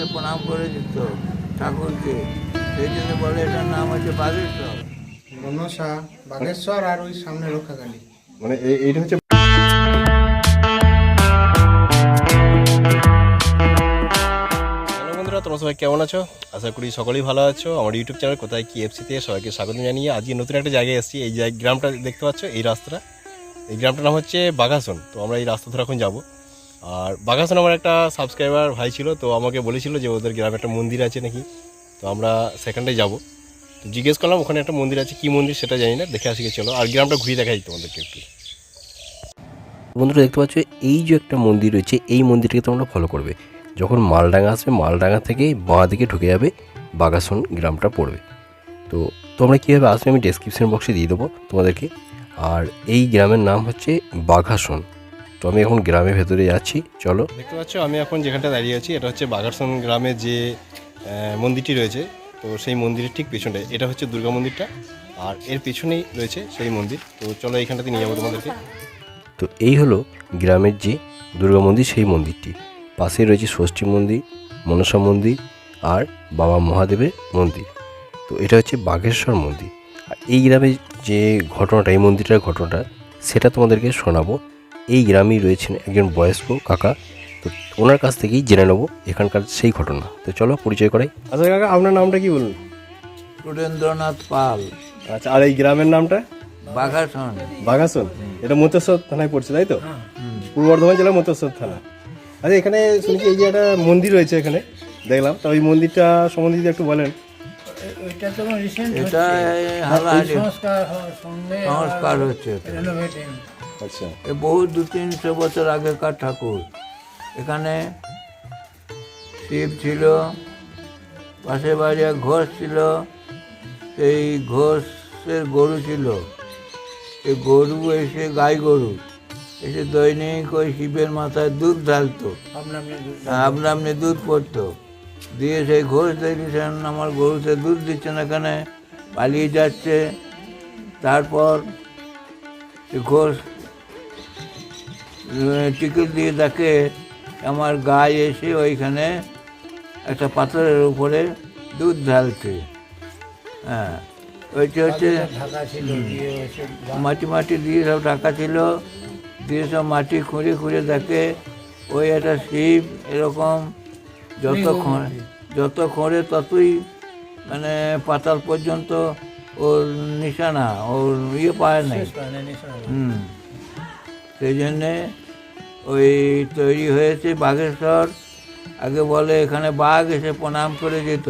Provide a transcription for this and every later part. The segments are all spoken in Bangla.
এসে প্রণাম করে দিত ঠাকুরকে। সেই জন্য বলে এটার নাম হচ্ছে বাগেশ্বর। মনসা বাগেশ্বর আর ওই সামনে রক্ষাকালী। মানে এইটা হচ্ছে তোমরা সবাই কেমন আছো? আশা করি সকলেই ভালো আছো। আমার ইউটিউব চ্যানেল কোথায় কি এফসিতে সবাইকে স্বাগত জানিয়ে আজকে নতুন একটা জায়গায় এসেছি। এই গ্রামটা দেখতে পাচ্ছ এই রাস্তাটা। এই গ্রামটার নাম হচ্ছে বাঘাসন। তো আমরা এই রাস্তা ধরে এখন যাব। আর বাঘাসন আমার একটা সাবস্ক্রাইবার ভাই ছিল, তো আমাকে বলেছিল যে ওদের গ্রামে একটা মন্দির আছে নাকি। তো আমরা সেখানটায় যাব। তো জিজ্ঞেস করলাম, ওখানে একটা মন্দির আছে, কি মন্দির সেটা জানি না, দেখে আসি, চলো। আর গ্রামটা ঘুরিয়ে দেখাই তোমাদেরকে একটু। বন্ধুরা, দেখতে পাচ্ছ, এই যে একটা মন্দির রয়েছে, এই মন্দিরকে তোমরা ফলো করবে। যখন মালডাঙ্গা আসবে, মালডাঙ্গা থেকে বাঁ দিকে ঢুকে যাবে বাগাসন গ্রামটা পড়বে। তো তোমরা কীভাবে আসবে, আমি ডেসক্রিপশন বক্সে দিয়ে দেবো তোমাদেরকে। আর এই গ্রামের নাম হচ্ছে বাঘাসন। তো আমি এখন গ্রামের ভেতরে যাচ্ছি চলো। দেখতে পাচ্ছ আমি এখন যেখানটা দাঁড়িয়ে আছি এটা হচ্ছে বাঘাসন গ্রামে যে মন্দিরটি রয়েছে। তো সেই মন্দিরের ঠিক পেছনে এটা হচ্ছে দুর্গা মন্দিরটা আর এর পেছনেই রয়েছে সেই মন্দির। তো চলো এইখানটাতে নিয়ে যাব তোমাদেরকে। তো এই হলো গ্রামের যে দুর্গা মন্দির সেই মন্দিরটি। পাশেই রয়েছে ষষ্ঠী মন্দির মনসা মন্দির আর বাবা মহাদেবের মন্দির। তো এটা হচ্ছে বাঘেশ্বর মন্দির। আর এই গ্রামে যে ঘটনাটা এই মন্দিরটার ঘটনাটা সেটা তোমাদেরকে শোনাবো। এই গ্রামেই রয়েছেন একজন বয়স্ক কাকা। তো ওনার কাছ থেকেই জেনে নেব এখানকার সেই ঘটনা। তো চলো পরিচয় করাই। আচ্ছা কাকা আপনার নামটা কি বলুন? সুরেন্দ্রনাথ পাল। আচ্ছা আর এই গ্রামের নামটা? বাঘাসন। বাঘাসন? এটা মতেশ্বর থানায় পড়ছে তাই তো? পূর্ব বর্ধমান জেলার মতেশ্বর থানা। আচ্ছা এখানে শুনছি এই যে একটা মন্দির রয়েছে এখানে দেখলাম। তো ওই মন্দিরটা সম্বন্ধে যদি একটু বলেন। ওইটা তো রিসেন্ট এটা সংস্কার হচ্ছে আচ্ছা। এ বহু দু তিনশো বছর আগেকার ঠাকুর। এখানে শিব ছিল পাশে বাড়ি এক ঘোষ ছিল সেই ঘোষের গরু ছিল। এই গরু এসে গাই গরু এসে দৈনিক ওই শিবের মাথায় দুধ ঢালতো আপনার আপনা আপনি দুধ পড়তো। দিয়ে সেই ঘোষ দেখেছেন আমার গরুতে দুধ দিচ্ছে না এখানে পালিয়ে যাচ্ছে। তারপর সে ঘোষ টিকিট দিয়ে দেখে আমার গায়ে এসে ওইখানে একটা পাথরের উপরে দুধ ঢালছে। হ্যাঁ ওইটা হচ্ছে মাটি মাটি দিয়ে সব ঢাকা ছিল দিয়ে সব মাটি খুঁড়ে খুঁড়ে দেখে ওই একটা শিব এরকম যত খোঁড়ে যত খোঁড়ে ততই মানে পাতাল পর্যন্ত ওর নিশানা ওর ইয়ে পায় নাই। হুম। সেই জন্যে ওই তৈরি হয়েছে বাঘেশ্বর। আগে বলে এখানে বাঘ এসে প্রণাম করে যেত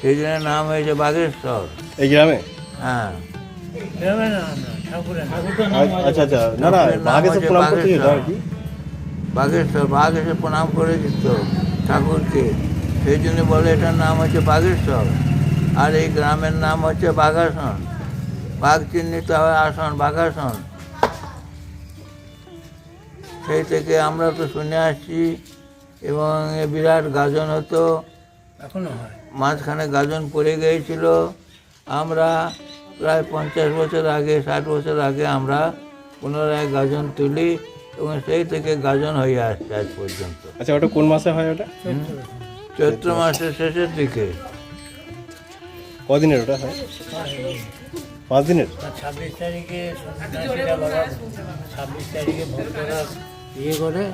সেই জন্য নাম হয়েছে বাঘেশ্বর। এই গ্রামে? হ্যাঁ। আচ্ছা আচ্ছা না না নাম বাঘ এসে হচ্ছে প্রণাম করতে যেত বাঘেশ্বর। আর কি? বাঘেশ্বর বাঘ এসে প্রণাম করে দিত ঠাকুরকে। সেই জন্য বলে এটার নাম হচ্ছে বাঘেশ্বর। আর এই গ্রামের নাম হচ্ছে বাঘাসন। বাঘ চিহ্নিত হয় আসন বাঘাসন। সেই থেকে আমরা তো শুনে আসছি এবং এ বিরাট গাজন হতো। এখনও হয়। মাঝখানে গাজন পড়ে গিয়েছিল। আমরা প্রায় পঞ্চাশ বছর আগে ষাট বছর আগে আমরা পুনরায় গাজন তুলি এবং সেই থেকে গাজন হয়ে আসছে আজ পর্যন্ত। আচ্ছা ওটা কোন মাসে হয় ওটা? চৈত্র মাসের শেষের দিকে। কদিনের ওটা হয়? পাঁচ দিনের? ছাব্বিশ তারিখে ছাব্বিশ তারিখে ভক্তরা ইয়ে করে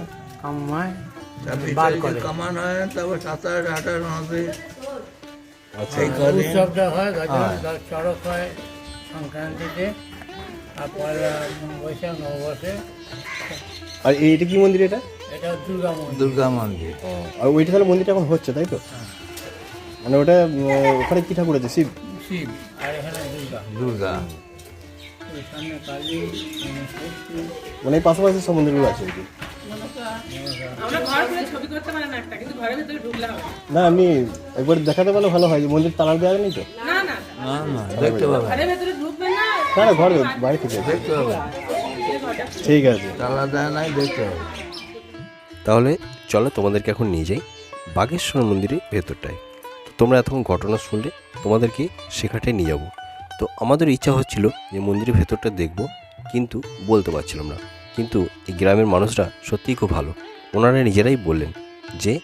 কামায় বার করে। কামান হয় তারপর সাতাশ আঠাশ হবে আচ্ছা। উৎসবটা হয় গাজন হ্যাঁ। চড়ক হয় সংক্রান্তিতে আর পয়লা বৈশাখ নববর্ষে। আর এইটা কি মন্দির এটা? এটা দুর্গা মন্দির। দুর্গা মন্দির। আর ওইটা তাহলে মন্দিরটা এখন হচ্ছে তাই তো? মানে ওটা ওখানে কি ঠাকুর আছে? শিব? শিব আর এখানে দুর্গা। দুর্গা। মানে এই পাশাপাশি সব মন্দিরগুলো আছে আর কি। না আমি একবার দেখাতে পারলে ভালো হয় যে মন্দির তালার দেওয়া নেই তো? না না। না না দেখতে না। না ঘর বাড়ি থেকে। দেখতে ঠিক আছে। তালা দেয় নাই দেখতে পাবেন তাহলে চলো তোমাদেরকে এখন নিয়ে যাই বাগেশ্বর মন্দিরের ভেতরটায়। তোমরা এতক্ষণ ঘটনা শুনলে তোমাদেরকে সেখানটায় নিয়ে যাব। তো আমাদের ইচ্ছা হচ্ছিল যে মন্দিরের ভেতরটা দেখব, কিন্তু বলতে পারছিলাম না। কিন্তু এই গ্রামের মানুষরা সত্যিই খুব ভালো। ওনারা নিজেরাই বললেন যে,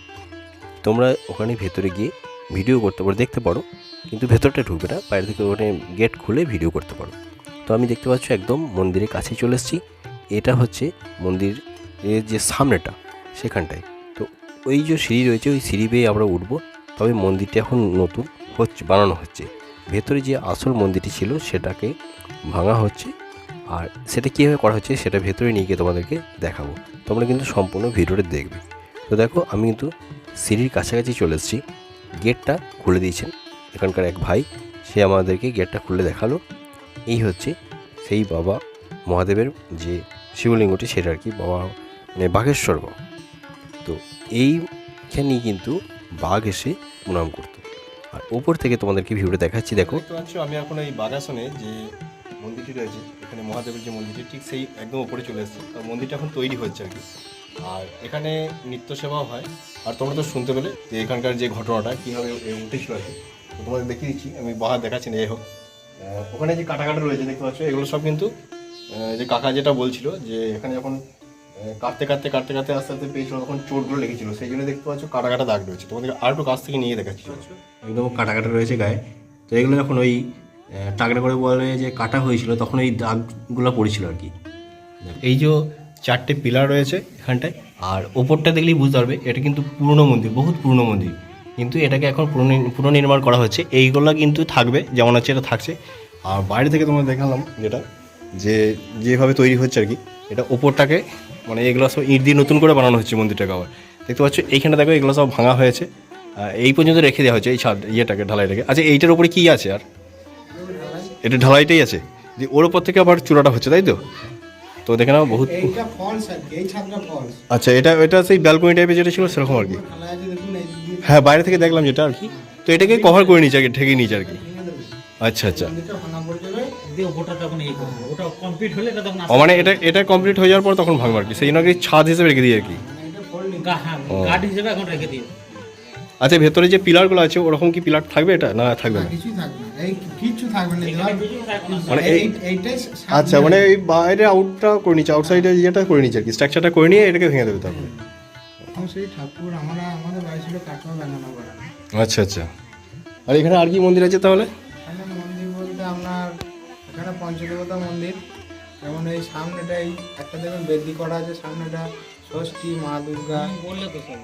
তোমরা ওখানে ভেতরে গিয়ে ভিডিও করতে পারো, দেখতে পারো। কিন্তু ভেতরটা ঢুকবে না, বাইরে থেকে ওখানে গেট খুলে ভিডিও করতে পারো। তো আমি দেখতে পাচ্ছ একদম মন্দিরের কাছে চলে এসেছি। এটা হচ্ছে মন্দির এর যে সামনেটা, সেখানটায়। তো ওই যে সিঁড়ি রয়েছে, ওই সিঁড়ি বেয়ে আমরা উঠবো। তবে মন্দিরটা এখন নতুন হচ্ছে, বানানো হচ্ছে। ভেতরে যে আসল মন্দিরটি ছিল সেটাকে ভাঙা হচ্ছে। আর সেটা কীভাবে করা হচ্ছে সেটা ভেতরে নিয়ে গিয়ে তোমাদেরকে দেখাবো। তোমরা কিন্তু সম্পূর্ণ ভিডিওটা দেখবে। তো দেখো, আমি কিন্তু সিঁড়ির কাছাকাছি চলে এসেছি। গেটটা খুলে দিয়েছেন এখানকার এক ভাই। সে আমাদেরকে গেটটা খুলে দেখাল। এই হচ্ছে সেই বাবা মহাদেবের যে শিবলিঙ্গটি, সেটা আর কি বাবা মানে বাঘেশ্বর বাবা। তো এইখানেই কিন্তু বাঘ এসে প্রণাম করতো। আর ওপর থেকে তোমাদেরকে ভিউটা দেখাচ্ছি, দেখো। আমি এখন এই বাগাসনে যে মন্দিরটি রয়েছে, এখানে মহাদেবের যে মন্দিরটি, ঠিক সেই একদম উপরে চলে এসেছে। তো মন্দিরটা এখন তৈরি হচ্ছে আর কি। আর এখানে নিত্য সেবাও হয়। আর তোমরা তো শুনতে পেলে যে এখানকার যে ঘটনাটা, কীভাবে উঠেছিল আর কি। তোমাদের দেখিয়ে দিচ্ছি, আমি বাহার দেখাচ্ছি না এই হোক। ওখানে যে কাটা কাটা রয়েছে, দেখতে পাচ্ছ, এগুলো সব কিন্তু যে কাকা যেটা বলছিল যে এখানে যখন কাটতে কাটতে কাটতে কাটতে আস্তে আস্তে পেয়েছিল তখন চোটগুলো লেগেছিল। সেই জন্য দেখতে পাচ্ছ কাটা কাটা দাগ রয়েছে। তোমাদের আর একটু কাছ থেকে নিয়ে দেখাচ্ছি একদম কাটা কাটা রয়েছে গায়ে। তো এগুলো যখন ওই টাকরা করে বলে যে কাটা হয়েছিল, তখন এই দাগগুলো পড়েছিল আর কি। এই যে চারটে পিলার রয়েছে এখানটায়, আর ওপরটা দেখলেই বুঝতে পারবে, এটা কিন্তু পুরনো মন্দির, বহুত পুরনো মন্দির। কিন্তু এটাকে এখন পুনর্নি- পুনর্নির্মাণ করা হচ্ছে। এইগুলো কিন্তু থাকবে, যেমন আছে এটা থাকছে। আর বাইরে থেকে তোমরা দেখালাম যেটা, যে যেভাবে তৈরি হচ্ছে আর কি, এটা ওপরটাকে মানে এগুলো সব ইট দিয়ে নতুন করে বানানো হচ্ছে মন্দিরটাকে আবার। দেখতে পাচ্ছ এইখানে দেখো এগুলো সব ভাঙা হয়েছে। এই পর্যন্ত রেখে দেওয়া হয়েছে এই ছাদ ইয়েটাকে ঢালাইটাকে। আচ্ছা এইটার উপরে কী আছে আর? এটা ঢালাইটাই আছে। যে ওর ওপর থেকে আবার চূড়াটা হচ্ছে তাই তো? তো দেখে নাও বহুত আচ্ছা এটা এটা সেই ব্যালকনি টাইপের যেটা ছিল সেরকম আর কি। হ্যাঁ বাইরে থেকে দেখলাম যেটা আর কি। তো এটাকে কভার করে নিয়েছে আর কি ঠেকে নিয়েছে আর কি। আচ্ছা আচ্ছা। মন্দিরটা ভাঙা পড়ে যাবে দিয়ে ওপরটা তখন এই করব। ওটা কমপ্লিট হলে এটা তখন মানে এটা এটা কমপ্লিট হয়ে যাওয়ার পর তখন ভাঙবো আর কি? সেই জন্য কি ছাদ হিসেবে রেখে দিই আর কি? হ্যাঁ গার্ড হিসেবে এখন রেখে দিও আচ্ছা ভেতরে যে পিলারগুলো আছে ওরকম কি পিলার থাকবে এটা? না থাকবে না? কিছুই থাকবে না। এই কিছু থাকবে না। মানে এই এই এইটাই আচ্ছা মানে এই বাইরে আউটটা করে নিচ্ছে আউটসাইডে ইয়েটা করে নিচ্ছে আর কি। স্ট্রাকচারটা করে নিয়ে এটাকে ভেঙে দেবে তারপরে। সেই ঠাকুর আমরা আমাদের বাড়ি ছিল কাটোয়া বানানো আচ্ছা আচ্ছা। আর এখানে আর কি মন্দির আছে তাহলে? পঞ্চদেবতা মন্দির যেমন এই সামনেটাই একটা দেখবেন বেদি করা আছে সামনেটা ষষ্ঠী মা দুর্গা বললে তো সব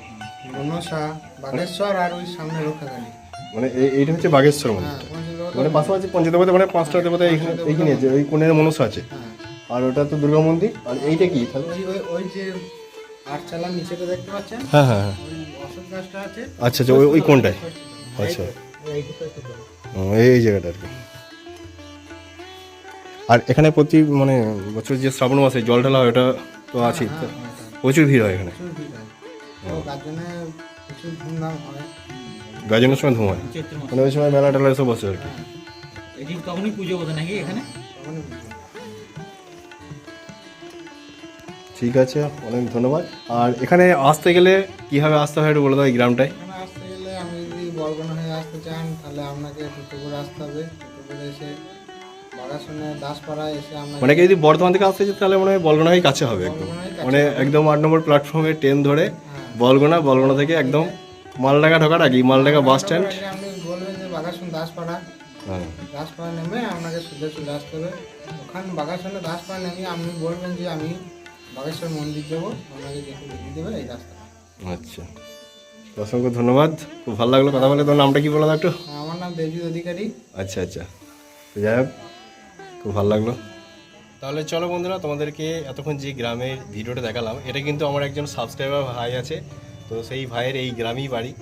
মনসা বাগেশ্বর আর ওই সামনে রক্ষাকালী মানে এই- এইটা হচ্ছে বাগেশ্বর মন্দির হ্যাঁ মানে পাশাপাশি পঞ্চদেবতা মানে পাঁচটা দেবতা এইখানে এইখানে আছে ওই কোণের মনসা আছে হ্যাঁ আর ওটা তো দুর্গা মন্দির আর এইটা কি তাহলে ওই যে আটচালার নিচেটা দেখতে পাচ্ছেন হ্যাঁ হ্যাঁ হ্যাঁ ওই অশোক গাছটা আছে আচ্ছা আচ্ছা ওই ওই কোনটায় আচ্ছা এই জায়গাটা আর কি আর এখানে প্রতি মানে বছর যে শ্রাবণ মাসে জল ঢালা হয় ওটা তো আছে হ্যাঁ, হ্যাঁ, হ্যাঁ। প্রচুর ভিড় হয় এখানে। গাজনের সময় ধুম হয়। মানে ওই সময় মেলা টেলা এসব বসে আর কি। তখনই পুজো বোধ নাকি এখানে? ঠিক আছে অনেক ধন্যবাদ। আর এখানে আসতে গেলে কীভাবে আসতে হয় একটু বলে দাও এই গ্রামটায়। আসতে গেলে আপনি যদি বরগুনা হয়ে আসতে চান তাহলে আপনাকে টোটো করে আসতে হবে। টোটো করে এসে মানে যদি বর্ধমান থেকে আসতে চায় তাহলে মনে হয় বলগোনাই কাছে হবে একদম। মানে একদম আট নম্বর প্ল্যাটফর্মে ট্রেন ধরে বলগোনা বলগোনা থেকে একদম মালডাঙ্গা ঢোকার আগে মালডাঙ্গা বাস স্ট্যান্ড আপনি বলবেন যে বাগাসন দাসপাড়া। হ্যাঁ। দাসপাড়া নেমে আপনাকে সোজা চলে আসতে হবে। ওখানে বাগাসনে দাসপাড়া নেমে আপনি বলবেন যে আমি বাগেশ্বর মন্দির যাব আপনাকে যেটুকু দেখিয়ে দেবে এই রাস্তা। আচ্ছা। অসংখ্য ধন্যবাদ। খুব ভালো লাগল কথা বলে। তোর নামটা কি বলো দাও একটু? আমার নাম দেবজিৎ অধিকারী। আচ্ছা আচ্ছা। যাই হোক। খুব ভালো লাগল। তাহলে চলো বন্ধুরা, তোমাদেরকে এতক্ষণ যে গ্রামের ভিডিওটা দেখালাম, এটা কিন্তু আমার একজন সাবস্ক্রাইবার ভাই আছে, তো সেই ভাইয়ের এই গ্রামেই বাড়ি।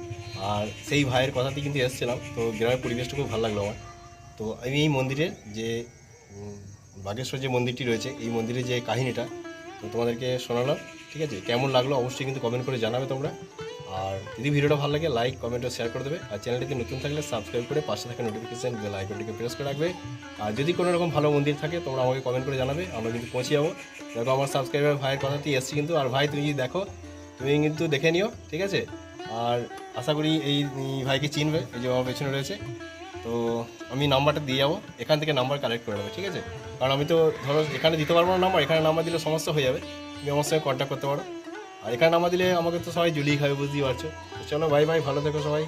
আর সেই ভাইয়ের কথাতেই কিন্তু এসেছিলাম, তো গ্রামের পরিবেশটা খুব ভালো লাগল আমার। তো আমি এই মন্দিরের যে বাগেশ্বর যে মন্দিরটি রয়েছে, এই মন্দিরের যে কাহিনীটা, তো তোমাদেরকে শোনালাম, ঠিক আছে? কেমন লাগল অবশ্যই কিন্তু কমেন্ট করে জানাবে তোমরা। আর যদি ভিডিওটা ভালো লাগে লাইক কমেন্ট ও শেয়ার করে দেবে। আর চ্যানেলটিতে নতুন থাকলে সাবস্ক্রাইব করে পাশে থাকা নোটিফিকেশন বেল আইকনটিকে প্রেস করে রাখবে। আর যদি কোনো রকম ভালো মন্দির থাকে, তোমরা আমাকে কমেন্ট করে জানাবে, আমরা কিন্তু পৌঁছে যাব। দেখো, আমার সাবস্ক্রাইবার ভাইয়ের কথাতেই এসছি কিন্তু, আর ভাই, তুমি যদি দেখো, তুমি কিন্তু দেখে নিও, ঠিক আছে? আর আশা করি এই ভাইকে চিনবে, এই যে আমার পেছনে রয়েছে। তো আমি নাম্বারটা দিয়ে যাব, এখান থেকে নাম্বার কালেক্ট করে নেবে, ঠিক আছে? কারণ আমি তো ধরো, এখানে দিতে পারব না নাম্বার এখানে নাম্বার দিলে সমস্যা হয়ে যাবে। তুমি আমার সঙ্গে কন্ট্যাক্ট করতে পারো। আর এখানে নামা দিলে আমাকে তো সবাই জুলিয়ে খাবে, বুঝতেই পারছ। চলো ভাই ভাই ভালো থেকো সবাই।